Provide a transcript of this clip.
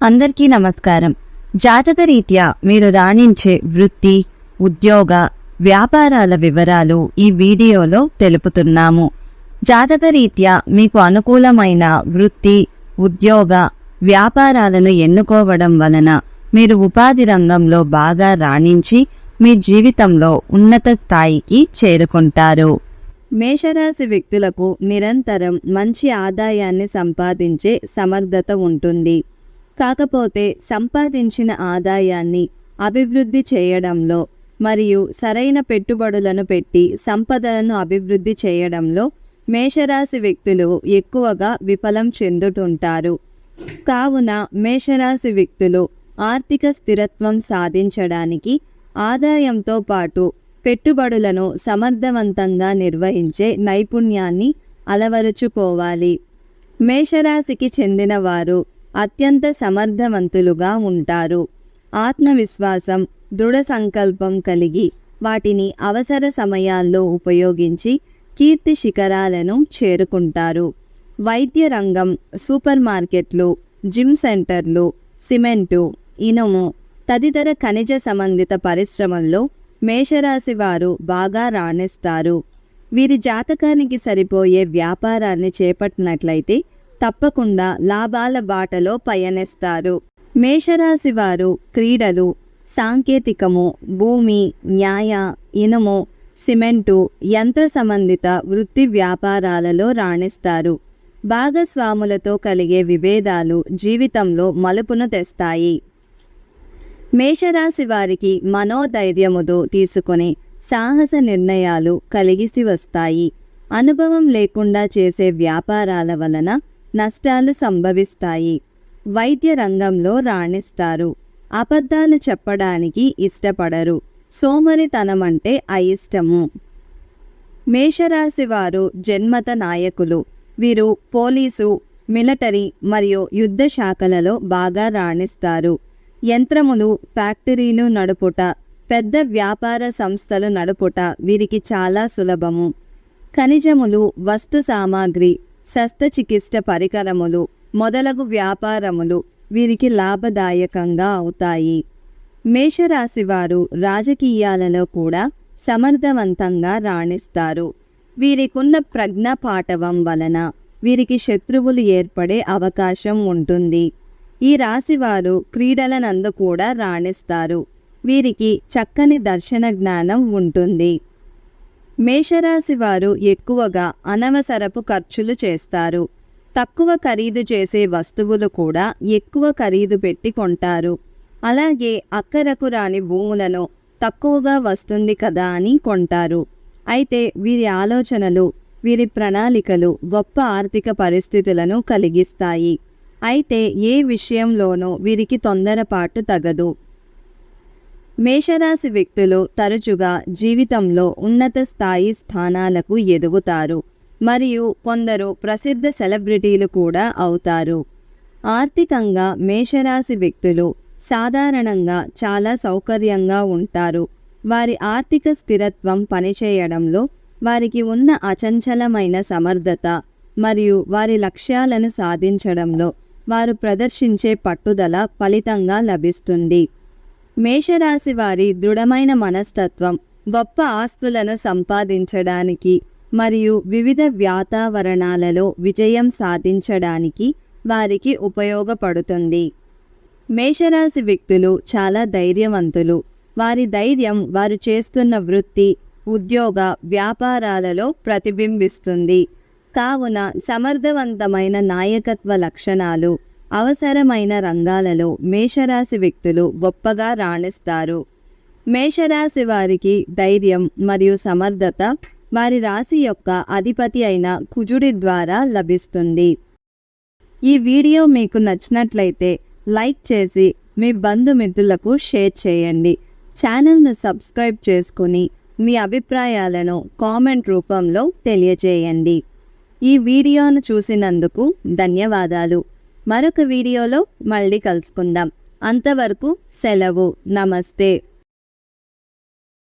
అందరికీ నమస్కారం. జాతకరీత్యా మీరు రాణించే వృత్తి ఉద్యోగ వ్యాపారాల వివరాలు ఈ వీడియోలో తెలుపుతున్నాము. జాతకరీత్యా మీకు అనుకూలమైన వృత్తి ఉద్యోగ వ్యాపారాలను ఎన్నుకోవడం వలన మీరు ఉపాధి రంగంలో బాగా రాణించి మీ జీవితంలో ఉన్నత స్థాయికి చేరుకుంటారు. మేషరాశి వ్యక్తులకు నిరంతరం మంచి ఆదాయాన్ని సంపాదించే సమర్థత ఉంటుంది. కాకపోతే సంపాదించిన ఆదాయాన్ని అభివృద్ధి చేయడంలో మరియు సరైన పెట్టుబడులను పెట్టి సంపదలను అభివృద్ధి చేయడంలో మేషరాశి వ్యక్తులు ఎక్కువగా విఫలం చెందుతుంటారు. కావున మేషరాశి వ్యక్తులు ఆర్థిక స్థిరత్వం సాధించడానికి ఆదాయంతో పాటు పెట్టుబడులను సమర్థవంతంగా నిర్వహించే నైపుణ్యాన్ని అలవరుచుకోవాలి. మేషరాశికి చెందిన వారు అత్యంత సమర్థవంతులుగా ఉంటారు. ఆత్మవిశ్వాసం దృఢ సంకల్పం కలిగి వాటిని అవసర సమయాల్లో ఉపయోగించి కీర్తి శిఖరాలను చేరుకుంటారు. వైద్య రంగం సూపర్ మార్కెట్లు జిమ్ సెంటర్లు సిమెంటు ఇనుము తదితర ఖనిజ సంబంధిత పరిశ్రమల్లో మేషరాశి వారు బాగా రాణిస్తారు. వీరి జాతకానికి సరిపోయే వ్యాపారాన్ని చేపట్టినట్లయితే తప్పకుండా లాభాల బాటలో పయనిస్తారు. మేషరాశి వారు క్రీడలు సాంకేతికము భూమి న్యాయ ఇనుము సిమెంటు యంత్ర సంబంధిత వృత్తి వ్యాపారాలలో రాణిస్తారు. భాగస్వాములతో కలిగే విభేదాలు జీవితంలో మలుపును తెస్తాయి. మేషరాశి వారికి మనోధైర్యముతో తీసుకొని సాహస నిర్ణయాలు కలిగిసి వస్తాయి. అనుభవం లేకుండా చేసే వ్యాపారాల వలన నష్టాలు సంభవిస్తాయి. వైద్య రంగంలో రాణిస్తారు. అబద్ధాలు చెప్పడానికి ఇష్టపడరు. సోమరితనం అంటే అయిష్టము. మేషరాశి వారు జన్మత నాయకులు. వీరు పోలీసు మిలిటరీ మరియు యుద్ధ శాఖలలో బాగా రాణిస్తారు. యంత్రములు ఫ్యాక్టరీలు నడుపుట పెద్ద వ్యాపార సంస్థలు నడుపుట వీరికి చాలా సులభము. ఖనిజములు వస్తు సామాగ్రి శస్త్రచికిత్స పరికరములు మొదలగు వ్యాపారములు వీరికి లాభదాయకంగా అవుతాయి. మేషరాశి వారు రాజకీయాలలో కూడా సమర్థవంతంగా రాణిస్తారు. వీరికున్న ప్రజ్ఞ పాటవం వలన వీరికి శత్రువులు ఏర్పడే అవకాశం ఉంటుంది. ఈ రాశివారు క్రీడలనందు కూడా రాణిస్తారు. వీరికి చక్కని దర్శన జ్ఞానం ఉంటుంది. మేషరాశి వారు ఎక్కువగా అనవసరపు ఖర్చులు చేస్తారు. తక్కువ ఖరీదు చేసే వస్తువులు కూడా ఎక్కువ ఖరీదు పెట్టి కొంటారు. అలాగే అక్కరకు రాని భూములను తక్కువగా వస్తుంది కదా అని కొంటారు. అయితే వీరి ఆలోచనలు వీరి ప్రణాళికలు గొప్ప ఆర్థిక పరిస్థితులను కలిగిస్తాయి. అయితే ఏ విషయంలోనూ వీరికి తొందరపాటు తగదు. మేషరాశి వ్యక్తులు తరచుగా జీవితంలో ఉన్నత స్థాయి స్థానాలకు ఎదుగుతారు. మరియు కొందరు ప్రసిద్ధ సెలబ్రిటీలు కూడా అవుతారు. ఆర్థికంగా మేషరాశి వ్యక్తులు సాధారణంగా చాలా సౌకర్యంగా ఉంటారు. వారి ఆర్థిక స్థిరత్వం పనిచేయడంలో వారికి ఉన్న అచంచలమైన సమర్థత మరియు వారి లక్ష్యాలను సాధించడంలో వారు ప్రదర్శించే పట్టుదల ఫలితంగా లభిస్తుంది. మేషరాశి వారి దృఢమైన మనస్తత్వం గొప్ప ఆస్తులను సంపాదించడానికి మరియు వివిధ వాతావరణాలలో విజయం సాధించడానికి వారికి ఉపయోగపడుతుంది. మేషరాశి వ్యక్తులు చాలా ధైర్యవంతులు. వారి ధైర్యం వారు చేస్తున్న వృత్తి ఉద్యోగ వ్యాపారాలలో ప్రతిబింబిస్తుంది. కావున సమర్థవంతమైన నాయకత్వ లక్షణాలు అవసరమైన రంగాలలో మేషరాశి వ్యక్తులు గొప్పగా రాణిస్తారు. మేషరాశి వారికి ధైర్యం మరియు సమర్థత వారి రాశి యొక్క అధిపతి అయిన కుజుడి ద్వారా లభిస్తుంది. ఈ వీడియో మీకు నచ్చినట్లయితే లైక్ చేసి మీ బంధుమిత్రులకు షేర్ చేయండి. ఛానల్ను సబ్స్క్రైబ్ చేసుకుని మీ అభిప్రాయాలను కామెంట్ రూపంలో తెలియజేయండి. ఈ వీడియోను చూసినందుకు ధన్యవాదాలు. మరొక వీడియోలో మళ్ళీ కలుసుకుందాం. అంతవరకు సెలవు. నమస్తే.